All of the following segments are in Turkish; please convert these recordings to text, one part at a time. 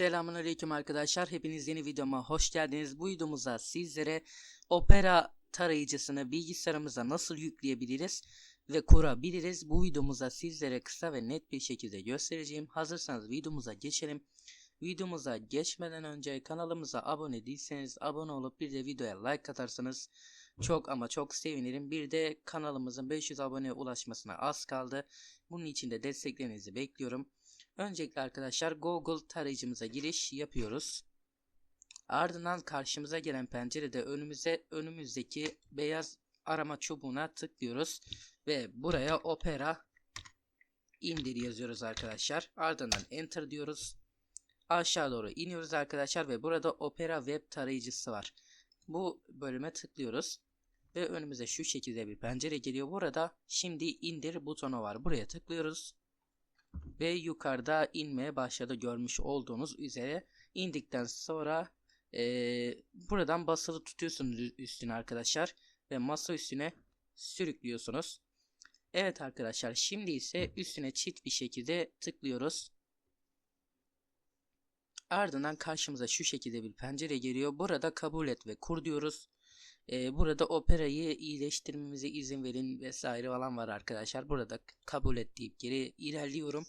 Selamünaleyküm arkadaşlar. Hepiniz yeni videoma hoş geldiniz. Bu videomuzda sizlere Opera tarayıcısını bilgisayarımıza nasıl yükleyebiliriz ve kurabiliriz. Bu videomuzda sizlere kısa ve net bir şekilde göstereceğim. Hazırsanız videomuza geçelim. Videomuza geçmeden önce kanalımıza abone değilseniz abone olup bir de videoya like atarsanız çok ama çok sevinirim. Bir de kanalımızın 500 aboneye ulaşmasına az kaldı. Bunun için de desteklerinizi bekliyorum. Öncelikle arkadaşlar Google tarayıcımıza giriş yapıyoruz. Ardından karşımıza gelen pencerede önümüze önümüzdeki beyaz arama çubuğuna tıklıyoruz ve buraya Opera indir yazıyoruz arkadaşlar. Ardından enter diyoruz. Aşağı doğru iniyoruz arkadaşlar ve burada Opera web tarayıcısı var. Bu bölüme tıklıyoruz ve önümüze şu şekilde bir pencere geliyor. Burada şimdi indir butonu var. Buraya tıklıyoruz ve yukarıda inmeye başladı görmüş olduğunuz üzere indikten sonra e, buradan basılı tutuyorsunuz üstüne arkadaşlar ve masa üstüne sürüklüyorsunuz. Evet arkadaşlar şimdi ise üstüne çift bir şekilde tıklıyoruz. Ardından karşımıza şu şekilde bir pencere geliyor. Burada kabul et ve kur diyoruz. Ee, burada operayı iyileştirmemize izin verin vesaire falan var arkadaşlar. Burada kabul et deyip geri ilerliyorum.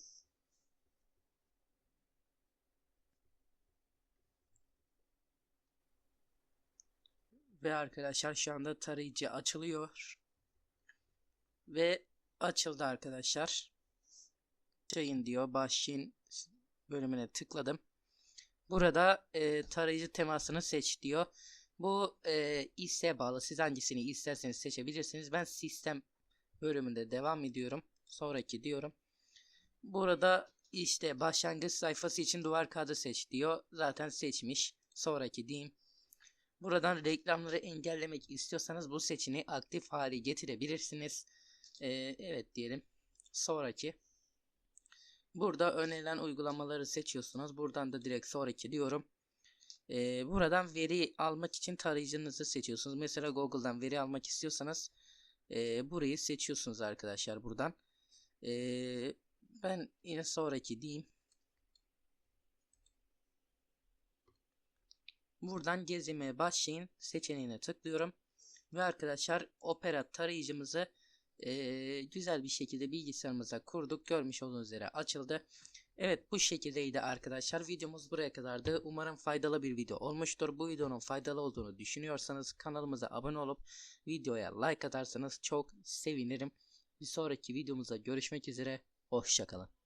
Ve arkadaşlar şu anda tarayıcı açılıyor. Ve açıldı arkadaşlar. Şeyin diyor başlayın bölümüne tıkladım. Burada e, tarayıcı temasını seç diyor. Bu e, isteğe bağlı. Siz hangisini isterseniz seçebilirsiniz. Ben sistem bölümünde devam ediyorum. Sonraki diyorum. Burada işte başlangıç sayfası için duvar kağıdı seç diyor. Zaten seçmiş. Sonraki diyeyim. Buradan reklamları engellemek istiyorsanız bu seçeneği aktif hale getirebilirsiniz. Ee, evet diyelim. Sonraki. Burada önerilen uygulamaları seçiyorsunuz. Buradan da direkt sonraki diyorum. Ee, buradan veri almak için tarayıcınızı seçiyorsunuz. Mesela Google'dan veri almak istiyorsanız e, burayı seçiyorsunuz arkadaşlar buradan. Ee, ben yine sonraki diyeyim. Buradan gezmeye başlayın seçeneğine tıklıyorum. Ve arkadaşlar Opera tarayıcımızı e, güzel bir şekilde bilgisayarımıza kurduk. Görmüş olduğunuz üzere açıldı. Evet bu şekildeydi arkadaşlar. Videomuz buraya kadardı. Umarım faydalı bir video olmuştur. Bu videonun faydalı olduğunu düşünüyorsanız kanalımıza abone olup videoya like atarsanız çok sevinirim. Bir sonraki videomuzda görüşmek üzere. Hoşçakalın.